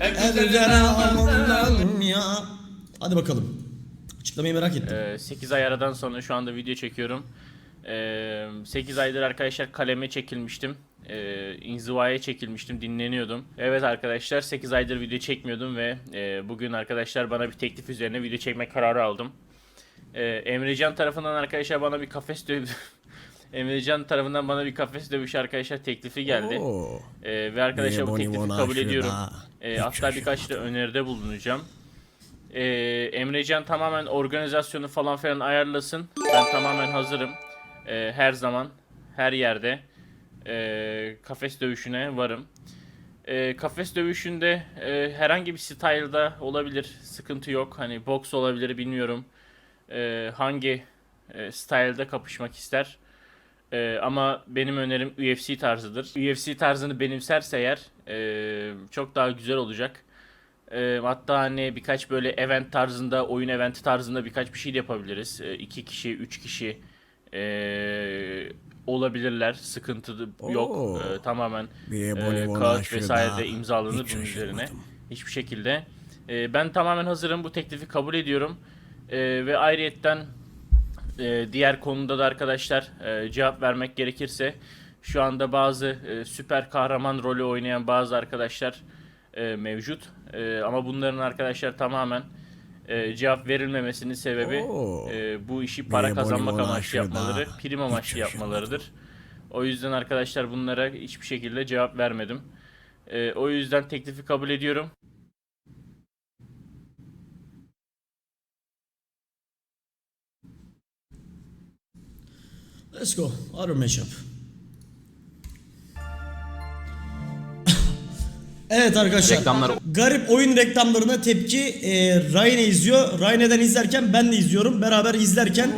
üzerine alındım ya. Hadi bakalım. Açıklamayı merak ettim. 8 ay aradan sonra şu anda video çekiyorum. 8 aydır arkadaşlar kaleme çekilmiştim. Ee, inzivaya çekilmiştim, dinleniyordum. Evet arkadaşlar 8 aydır video çekmiyordum ve e, bugün arkadaşlar bana bir teklif üzerine video çekme kararı aldım. Ee, Emrecan tarafından arkadaşlar bana bir kafes dövüş Emrecan tarafından bana bir kafes dövüş arkadaşlar teklifi geldi. Oo. Ee, ve arkadaşlar bu teklifi kabul ediyorum. Ee, hatta birkaç da öneride bulunacağım. Ee, Emrecan tamamen organizasyonu falan filan ayarlasın. Ben tamamen hazırım. Ee, her zaman, her yerde ee, kafes dövüşüne varım. Ee, kafes dövüşünde ee, herhangi bir style'da olabilir. Sıkıntı yok. Hani boks olabilir bilmiyorum. Ee, hangi ee, style'da kapışmak ister. Ee, ama benim önerim UFC tarzıdır. UFC tarzını benimserse eğer ee, çok daha güzel olacak. Ee, hatta hani birkaç böyle event tarzında, oyun eventi tarzında birkaç bir şey de yapabiliriz. Ee, iki kişi, üç kişi ee, olabilirler. Sıkıntı yok. Oo. Ee, tamamen One kağıt vesaire de imzalanır bunun üzerine. Hiçbir şekilde. Ee, ben tamamen hazırım. Bu teklifi kabul ediyorum. Ee, ve ayrıyetten ee, diğer konuda da arkadaşlar e, cevap vermek gerekirse şu anda bazı e, süper kahraman rolü oynayan bazı arkadaşlar e, mevcut. E, ama bunların arkadaşlar tamamen e, cevap verilmemesinin sebebi Oo. e, bu işi para kazanmak amaçlı aşırı yapmaları, daha prim amaçlı şaşırmadım. yapmalarıdır. O yüzden arkadaşlar bunlara hiçbir şekilde cevap vermedim. E, o yüzden teklifi kabul ediyorum. Let's go. Other matchup. evet arkadaşlar. Reklamlar- Garip oyun reklamlarına tepki e, Rayne izliyor. Rayne'den izlerken ben de izliyorum. Beraber izlerken